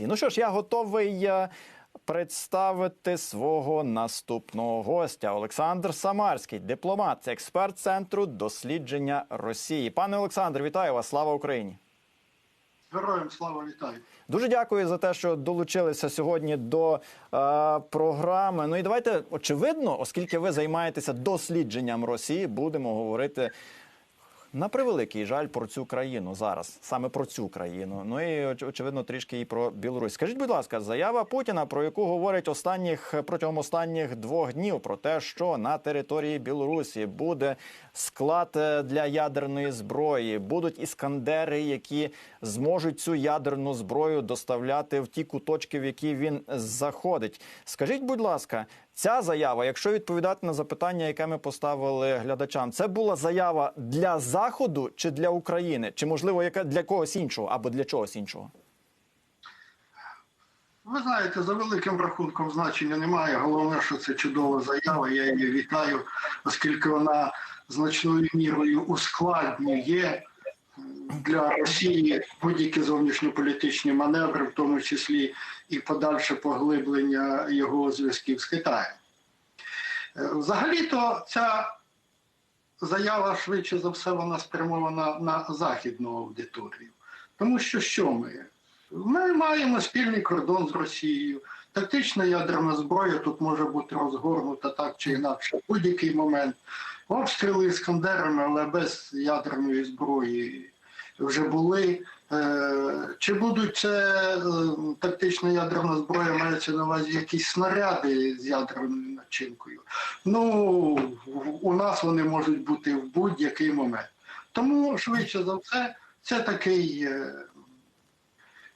Ну що ж, я готовий е, представити свого наступного гостя. Олександр Самарський, дипломат, експерт центру дослідження Росії. Пане Олександр, вітаю вас! Слава Україні! Героям слава вітаю. Дуже дякую за те, що долучилися сьогодні до е, програми. Ну і давайте очевидно, оскільки ви займаєтеся дослідженням Росії, будемо говорити на превеликий жаль про цю країну зараз, саме про цю країну. Ну і очевидно, трішки і про Білорусь. Скажіть, будь ласка, заява Путіна, про яку говорять останніх протягом останніх двох днів, про те, що на території Білорусі буде склад е, для ядерної зброї, будуть іскандери, які зможуть цю ядерну зброю доставляти в ті куточки, в які він заходить. Скажіть, будь ласка, ця заява, якщо відповідати на запитання, яке ми поставили глядачам, це була заява для Заходу чи для України, чи можливо яка для когось іншого або для чогось іншого? Ви знаєте, за великим рахунком значення немає. Головне, що це чудова заява. Я її вітаю, оскільки вона значною мірою ускладнює для Росії будь-які зовнішньополітичні маневри, в тому числі і подальше поглиблення його зв'язків з Китаєм. Е, Взагалі-то ця заява швидше за все вона спрямована на західну аудиторію. Тому що що ми? Ми маємо спільний кордон з Росією. Тактична ядерна зброя тут може бути розгорнута так чи інакше в будь-який момент. Обстріли іскандерами, але без ядерної зброї вже були. Е, Чи будуть це е, тактична ядерна зброя, мається на увазі якісь снаряди з ядерною начинкою? Ну, у нас вони можуть бути в будь-який момент. Тому, швидше за все, це такий е,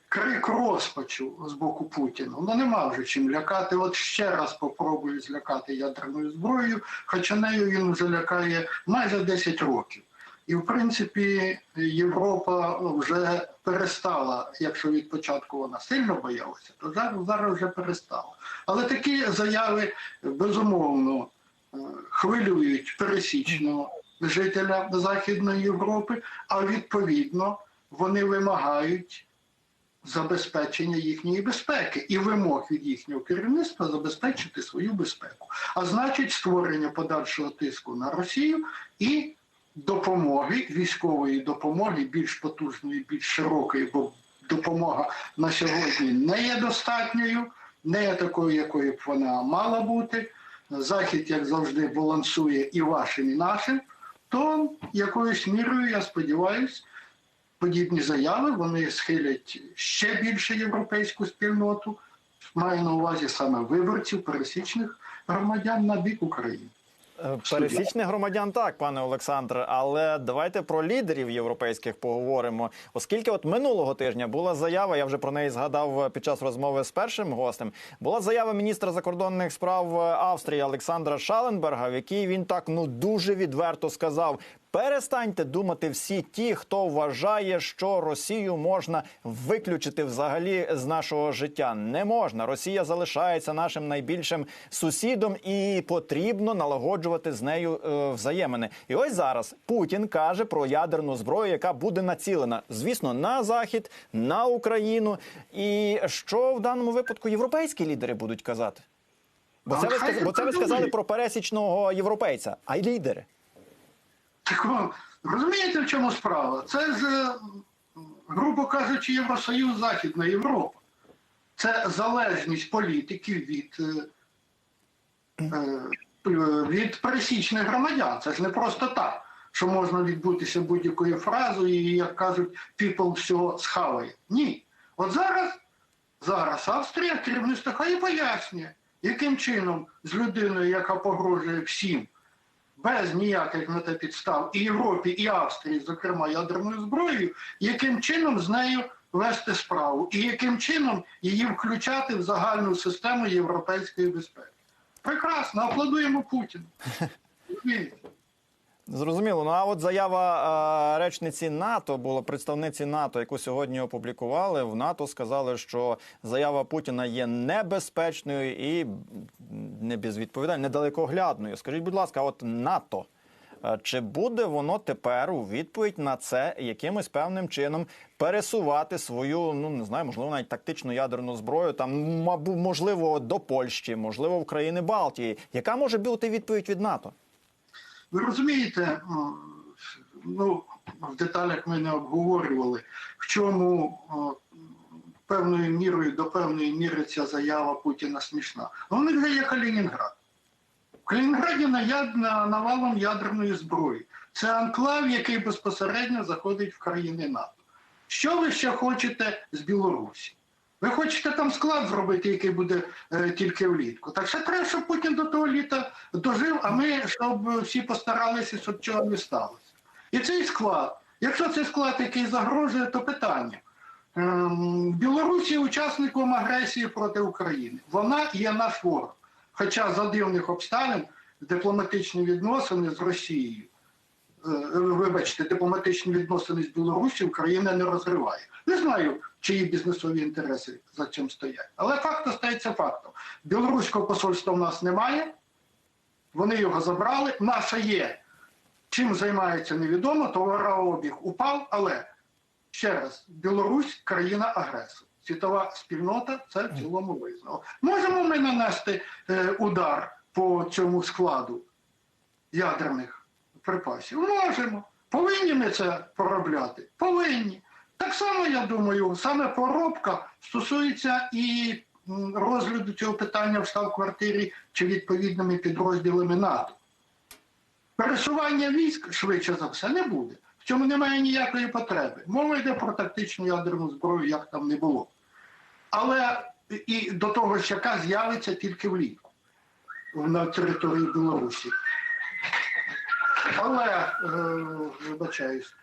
крик розпачу з боку Путіна. Ну нема вже чим лякати. От ще раз попробую злякати ядерною зброєю, хоча нею він вже лякає майже 10 років. І в принципі Європа вже перестала, якщо від початку вона сильно боялася, то зараз, зараз вже перестала. Але такі заяви безумовно е, хвилюють пересічного жителя Західної Європи, а відповідно вони вимагають забезпечення їхньої безпеки і вимог від їхнього керівництва забезпечити свою безпеку. А значить, створення подальшого тиску на Росію і допомоги, військової допомоги, більш потужної, більш широкої, бо допомога на сьогодні не є достатньою, не є такою, якою б вона мала бути. Захід, як завжди, балансує і вашим, і нашим, то якоюсь мірою, я сподіваюся, подібні заяви вони схилять ще більше європейську спільноту, маю на увазі саме виборців, пересічних громадян на бік України. Е, Пересічних громадян так, пане Олександр, але давайте про лідерів європейських поговоримо. Оскільки от минулого тижня була заява, я вже про неї згадав під час розмови з першим гостем. Була заява міністра закордонних справ Австрії Олександра Шаленберга, в якій він так ну дуже відверто сказав. Перестаньте думати всі ті, хто вважає, що Росію можна виключити взагалі з нашого життя. Не можна. Росія залишається нашим найбільшим сусідом, і потрібно налагоджувати з нею е, взаємини. І ось зараз Путін каже про ядерну зброю, яка буде націлена, звісно, на захід, на Україну. І що в даному випадку європейські лідери будуть казати? Бо це ви бо це ви сказали про пересічного європейця, а й лідери. Так розумієте, в чому справа? Це е, грубо кажучи, Євросоюз Західна Європа. Це залежність політиків від, е, е, від пересічних громадян. Це ж не просто так, що можна відбутися будь-якою фразою, і, як кажуть, people все схаває. Ні. От зараз, зараз Австрія керівництво хай пояснює, яким чином з людиною, яка погрожує всім без ніяких на те підстав і Європі, і Австрії, зокрема ядерною зброєю, яким чином з нею вести справу, і яким чином її включати в загальну систему європейської безпеки. Прекрасно, аплодуємо Путіну. Зрозуміло. Ну а от заява е, речниці НАТО була представниці НАТО, яку сьогодні опублікували. В НАТО сказали, що заява Путіна є небезпечною і не безвідповідальною, недалекоглядною. Скажіть, будь ласка, от НАТО Е, Чи буде воно тепер у відповідь на це якимось певним чином пересувати свою, ну не знаю, можливо, навіть тактичну ядерну зброю, там мабуть, можливо, до Польщі, можливо, в країни Балтії? Яка може бути відповідь від НАТО? Ви розумієте, ну в деталях ми не обговорювали, в чому певною мірою до певної міри ця заява Путіна смішна. Ну, У вже є Калінінград. В Калінінграді навалом ядерної зброї. Це анклав, який безпосередньо заходить в країни НАТО. Що ви ще хочете з Білорусі? Ви хочете там склад зробити, який буде е, тільки влітку. Так що треба, щоб Путін до того літа дожив, а ми щоб всі постаралися, щоб цього не сталося. І цей склад, якщо це склад, який загрожує, то питання. Ем, Білорусі учасником агресії проти України. Вона є наш ворог. Хоча за дивних обставин дипломатичні відносини з Росією, вибачте, дипломатичні відносини з Білорусі Україна не розриває. Не знаю, чиї бізнесові інтереси за цим стоять. Але факт остається фактом. Білоруського посольства в нас немає. Вони його забрали. Наша є. Чим займається невідомо, товарообіг упав, але ще раз, Білорусь країна-агресор. Світова спільнота це в цілому визнала. Можемо ми нанести е, удар по цьому складу ядерних припасів? Можемо. Повинні ми це поробляти? Повинні. Так само, я думаю, саме поробка стосується і розгляду цього питання в штаб-квартирі чи відповідними підрозділами НАТО. Пересування військ швидше за все не буде. В цьому немає ніякої потреби. Мова йде про тактичну ядерну зброю, як там не було. Але і до того ж, яка з'явиться тільки влітку на території Білорусі. Але, е, вибачаюсь.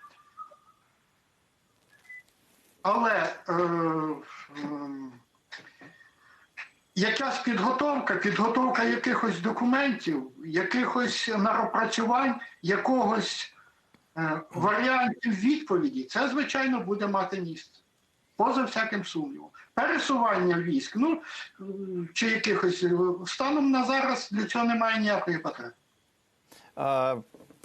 Але е, ем, якась підготовка, підготовка якихось документів, якихось напрацювань, якогось е, варіантів відповіді, це, звичайно, буде мати місце. Поза всяким сумнівом. Пересування військ, ну е, чи якихось е, станом на зараз для цього немає ніякої потреби.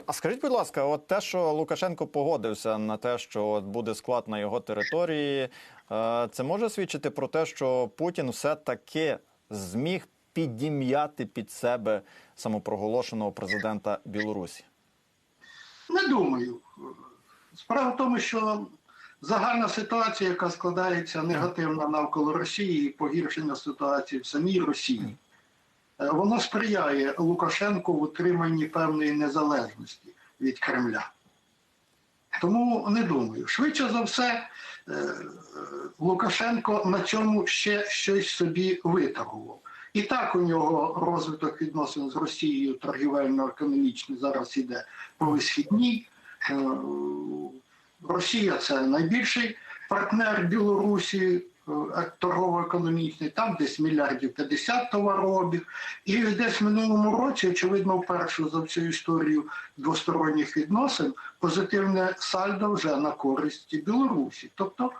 А скажіть, будь ласка, от те, що Лукашенко погодився на те, що от буде склад на його території, е, це може свідчити про те, що Путін все-таки зміг підім'яти під себе самопроголошеного президента Білорусі? Не думаю. Справа в тому, що загальна ситуація, яка складається негативно навколо Росії, і погіршення ситуації в самій Росії, воно сприяє Лукашенку в утриманні певної незалежності від Кремля. Тому не думаю. Швидше за все, е, е, Лукашенко на цьому ще щось собі виторгував. І так у нього розвиток відносин з Росією торгівельно-економічний зараз іде по висхідній. Е, Росія це найбільший партнер Білорусі е, торгово-економічний, там десь мільярдів 50 товарообіг. І десь в минулому році, очевидно, вперше за всю історію двосторонніх відносин позитивне сальдо вже на користь Білорусі. Тобто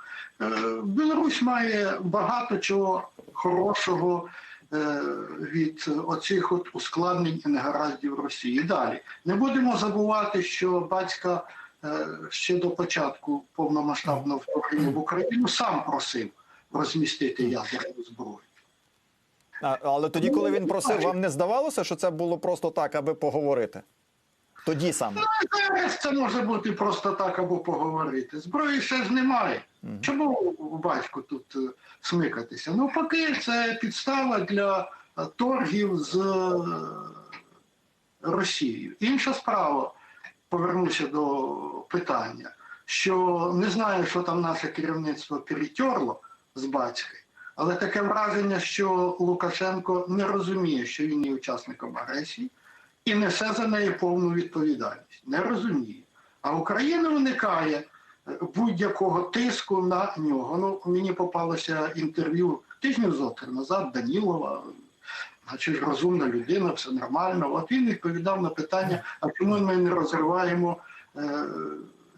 е, Білорусь має багато чого хорошого е, від оцих от ускладнень і негараздів Росії. Далі не будемо забувати, що батька е, ще до початку повномасштабного вторгнення в Україну сам просив розмістити ядерну зброю. А, але тоді, коли він просив, вам не здавалося, що це було просто так, аби поговорити? Тоді саме. Це може бути просто так або поговорити. Зброї ще ж немає. Чому батьку тут е, смикатися? Ну, поки це підстава для е, торгів з е, Росією. Інша справа, повернуся до питання, що не знаю, що там наше керівництво перетерло з батьки, але таке враження, що Лукашенко не розуміє, що він є учасником агресії і несе за неї повну відповідальність. Не розуміє. А Україна уникає е, будь-якого тиску на нього. Ну, мені попалося інтерв'ю тижнів зотри назад Данілова. Значить, розумна людина, все нормально. От він відповідав на питання, а чому ми не розриваємо е,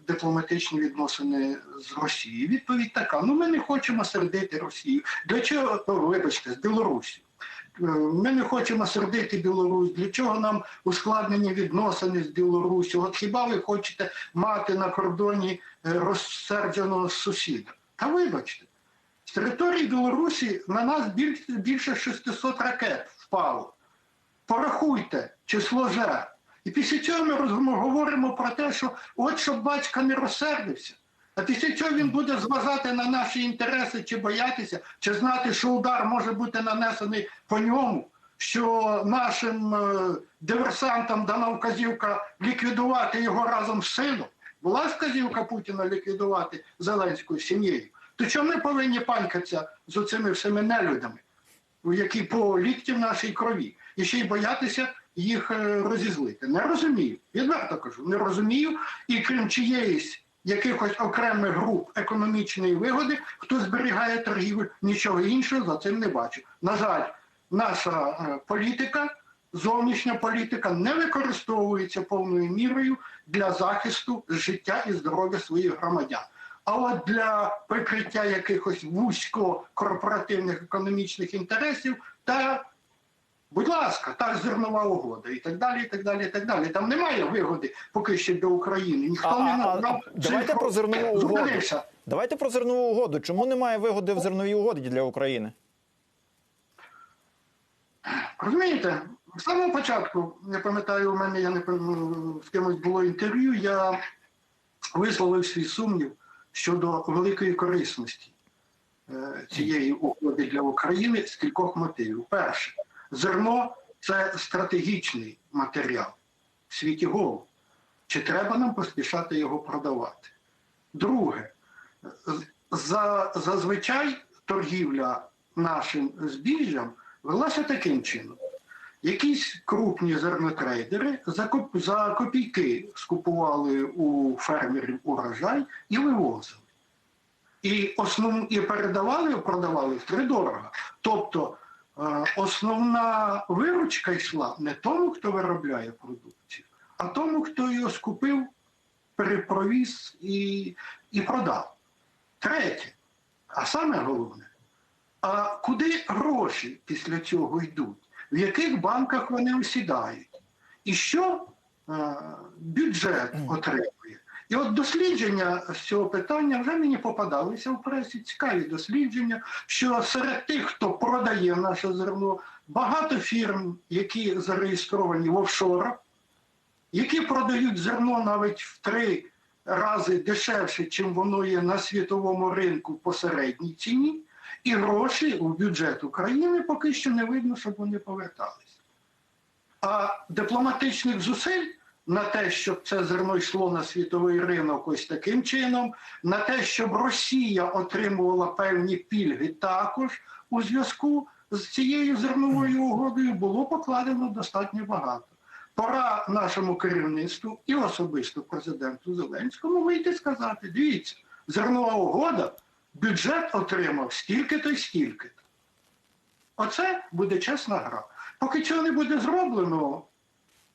дипломатичні відносини з Росією? Відповідь така: ну ми не хочемо сердити Росію. Для чого, вибачте, з Білорусі. Е, Ми не хочемо сердити Білорусь. Для чого нам ускладнені відносини з Білоруссю? От хіба ви хочете мати на кордоні е, розсердженого сусіда? Та вибачте, з території Білорусі на нас більше 600 ракет впало. Порахуйте число жертв. І після цього ми говоримо про те, що от щоб батько не розсердився. А після цього він буде зважати на наші інтереси, чи боятися, чи знати, що удар може бути нанесений по ньому, що нашим е, диверсантам дана вказівка ліквідувати його разом з сином. Була вказівка Путіна ліквідувати Зеленську сім'єю. То чому ми повинні панькатися з оцими всіми нелюдами, які по лікті в нашій крові, і ще й боятися їх е, розізлити? Не розумію. Відверто кажу, не розумію. І крім чиєїсь якихось окремих груп економічної вигоди, хто зберігає торгівлю, нічого іншого за цим не бачу. На жаль, наша е, політика, зовнішня політика не використовується повною мірою для захисту життя і здоров'я своїх громадян. А от для прикриття якихось вузько-корпоративних економічних інтересів та Будь ласка, та зернова угода і так далі, і так далі, і так далі. Там немає вигоди поки що для України. Ніхто А, не а, давайте цифру. про зернову угоду. Зупинився. Давайте про зернову угоду. Чому немає вигоди в зерновій угоді для України? Розумієте, з самого початку, я пам'ятаю, у мене я не з кимось було інтерв'ю, я висловив свій сумнів щодо великої корисності е, цієї угоди для України з кількох мотивів. Перше, зерно це стратегічний матеріал в світі голу. Чи треба нам поспішати його продавати? Друге, за, зазвичай торгівля нашим збіжжям велася таким чином. Якісь крупні зернотрейдери за, коп- за копійки скупували у фермерів урожай і вивозили. І, основ, і передавали, продавали втридорога. Тобто основна виручка йшла не тому, хто виробляє продукцію, а тому, хто його скупив, перепровіз і, і продав. Третє, а саме головне, а куди гроші після цього йдуть? В яких банках вони осідають? І що е, бюджет отримує? І от дослідження з цього питання вже мені попадалися в пресі, цікаві дослідження, що серед тих, хто продає наше зерно, багато фірм, які зареєстровані в офшорах, які продають зерно навіть в три рази дешевше, чим воно є на світовому ринку по середній ціні, і гроші у бюджет України поки що не видно, щоб вони повертались. А дипломатичних зусиль на те, щоб це зерно йшло на світовий ринок ось таким чином, на те, щоб Росія отримувала певні пільги також у зв'язку з цією зерновою угодою, було покладено достатньо багато. Пора нашому керівництву і особисто президенту Зеленському вийти сказати: дивіться, зернова угода, бюджет отримав стільки-то й стільки-то. Оце буде чесна гра. Поки цього не буде зроблено,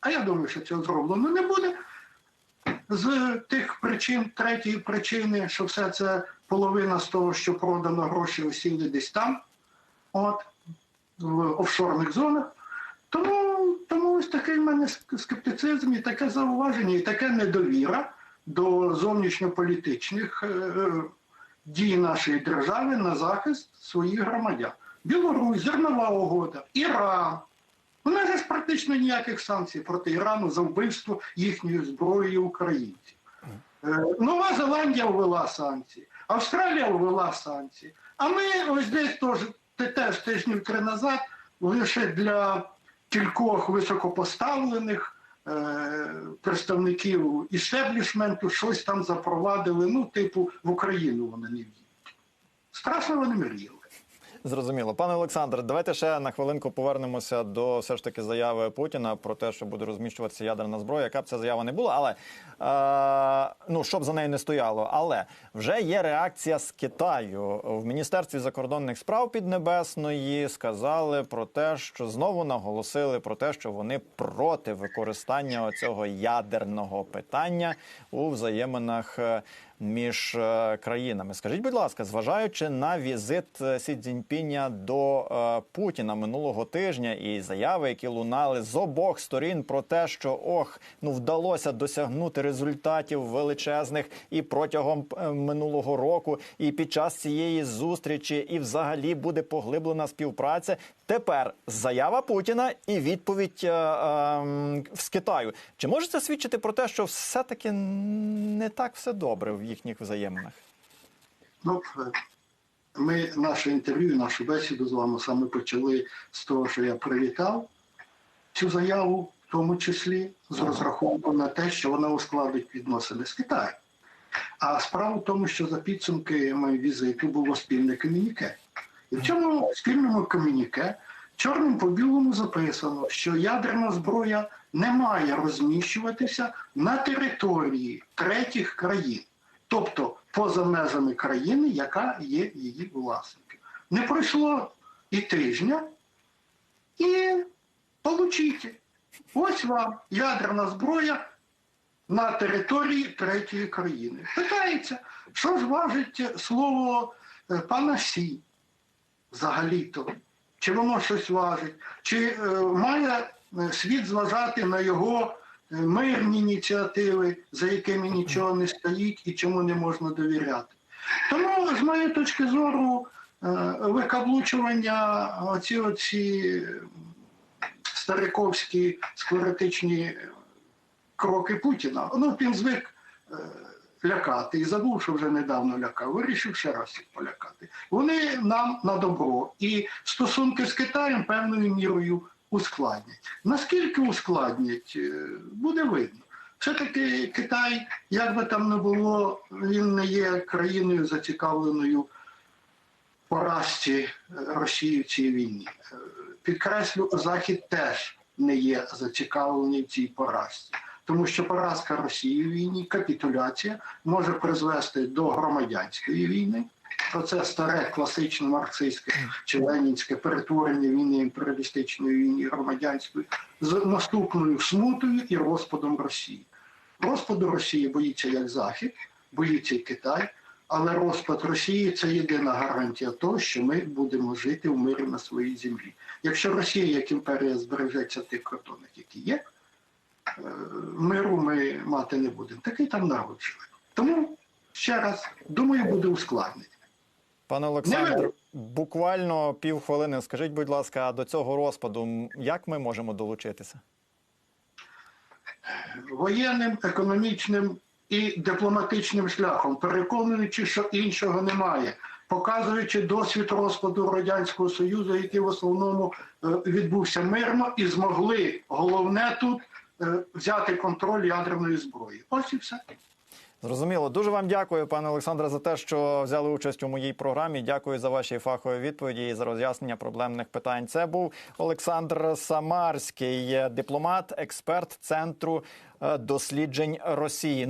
а я думаю, що цього зроблено не буде. З тих причин, третьої причини, що все це половина з того, що продано гроші осіли десь там, от, в офшорних зонах. Тому, тому ось такий в мене скептицизм і таке зауваження, і таке недовіра до зовнішньополітичних е, е, дій нашої держави на захист своїх громадян. Білорусь, зернова угода, Іран. У нас ж практично ніяких санкцій проти Ірану за вбивство їхньої зброї українців. Е, Нова Зеландія ввела санкції, Австралія ввела санкції. А ми ось десь теж, теж тижнів три назад лише для кількох високопоставлених е, представників істеблішменту щось там запровадили, ну, типу, в Україну вони не в'їдуть. Страшно вони мріяли. Зрозуміло, пане Олександре, давайте ще на хвилинку повернемося до все ж таки заяви Путіна про те, що буде розміщуватися ядерна зброя. Яка б ця заява не була, але е, ну щоб за нею не стояло. Але вже є реакція з Китаю в міністерстві закордонних справ Піднебесної. Сказали про те, що знову наголосили про те, що вони проти використання цього ядерного питання у взаєминах. Між е, країнами. Скажіть, будь ласка, зважаючи на візит е, Сі Цзіньпіня до е, Путіна минулого тижня і заяви, які лунали з обох сторін про те, що ох, ну вдалося досягнути результатів величезних і протягом минулого року, і під час цієї зустрічі, і взагалі буде поглиблена співпраця. Тепер заява Путіна і відповідь е, е, з Китаю. Чи може це свідчити про те, що все-таки не так все добре в їхніх взаєминах? Ну, е, ми наше інтерв'ю, нашу бесіду з вами саме почали з того, що я привітав цю заяву, в тому числі з розрахунком на те, що вона ускладить відносини з Китаєм. А справа в тому, що за підсумками візиту було спільне комюніке. І в цьому спільному комюніке чорним по білому записано, що ядерна зброя не має розміщуватися на території третіх країн, тобто поза межами країни, яка є її власником. Не пройшло і тижня, і получите. Ось вам ядерна зброя на території третьої країни. Питається, що ж важить слово е, пана Сі взагалі-то? Чи воно щось важить? Чи е, має е, світ зважати на його мирні ініціативи, за якими нічого не стоїть і чому не можна довіряти? Тому, з моєї точки зору, е, викаблучування оці оці стариковські склеротичні кроки Путіна. Ну, він звик е, лякати і забув, що вже недавно лякав. Вирішив ще раз їх полякати. Вони нам на добро. І стосунки з Китаєм певною мірою ускладнять. Наскільки ускладнять, е, буде видно. Все-таки Китай, як би там не було, він не є країною зацікавленою поразці е, Росії в цій війні. Е, Підкреслю, Захід теж не є зацікавлений в цій поразці. Тому що поразка Росії в війні, капітуляція може призвести до громадянської війни. Оце старе класичне марксистське чи ленінське перетворення війни імперіалістичної війни громадянської з наступною смутою і розпадом Росії. Розпаду Росії боїться як Захід, боїться і Китай, але розпад Росії це єдина гарантія того, що ми будемо жити в мирі на своїй землі. Якщо Росія як імперія збережеться тих кордонах, які є, е, миру ми мати не будемо. Такий там народ живе. Тому ще раз думаю, буде ускладнення. Пане Олександр, буквально півхвилини. Скажіть, будь ласка, до цього розпаду як ми можемо долучитися? воєнним, економічним і дипломатичним шляхом, переконуючи, що іншого немає, показуючи досвід розпаду радянського союзу, який в основному е, відбувся мирно, і змогли головне тут е, взяти контроль ядерної зброї. Ось і все. Зрозуміло. Дуже вам дякую, пане Олександре, за те, що взяли участь у моїй програмі. Дякую за ваші фахові відповіді і за роз'яснення проблемних питань. Це був Олександр Самарський, дипломат, експерт центру е, досліджень Росії.